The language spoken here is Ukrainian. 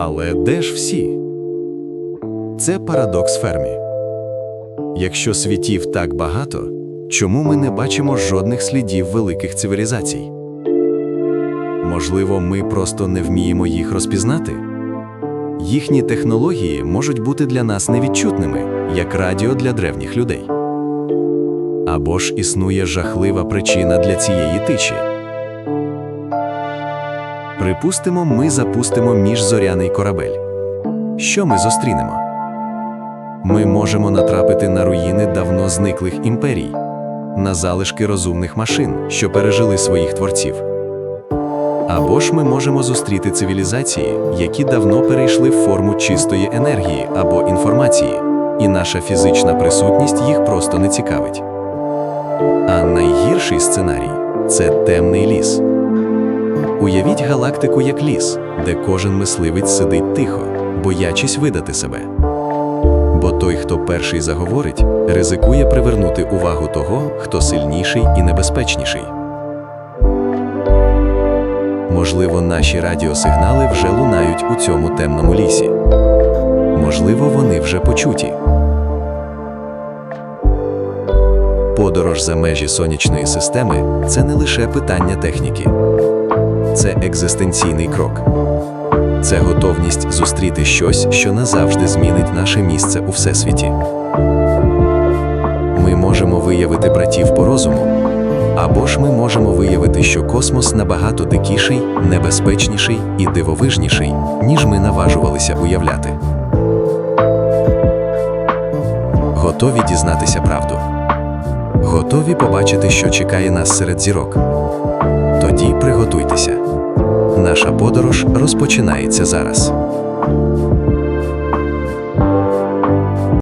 Але де ж всі? Це парадокс фермі. Якщо світів так багато, чому ми не бачимо жодних слідів великих цивілізацій? Можливо, ми просто не вміємо їх розпізнати? Їхні технології можуть бути для нас невідчутними, як радіо для древніх людей. Або ж існує жахлива причина для цієї тиші. Припустимо, ми запустимо міжзоряний корабель. Що ми зустрінемо? Ми можемо натрапити на руїни давно зниклих імперій, на залишки розумних машин, що пережили своїх творців. Або ж ми можемо зустріти цивілізації, які давно перейшли в форму чистої енергії або інформації, і наша фізична присутність їх просто не цікавить. А найгірший сценарій це темний ліс. Уявіть галактику як ліс, де кожен мисливець сидить тихо, боячись видати себе. Бо той, хто перший заговорить, ризикує привернути увагу того, хто сильніший і небезпечніший. Можливо, наші радіосигнали вже лунають у цьому темному лісі. Можливо, вони вже почуті. Подорож за межі сонячної системи це не лише питання техніки, це екзистенційний крок. Це готовність зустріти щось, що назавжди змінить наше місце у всесвіті. Ми можемо виявити братів по розуму, або ж ми можемо виявити, що космос набагато дикіший, небезпечніший і дивовижніший, ніж ми наважувалися уявляти. Готові дізнатися правду. Готові побачити, що чекає нас серед зірок. Тоді приготуйтеся. Наша подорож розпочинається зараз.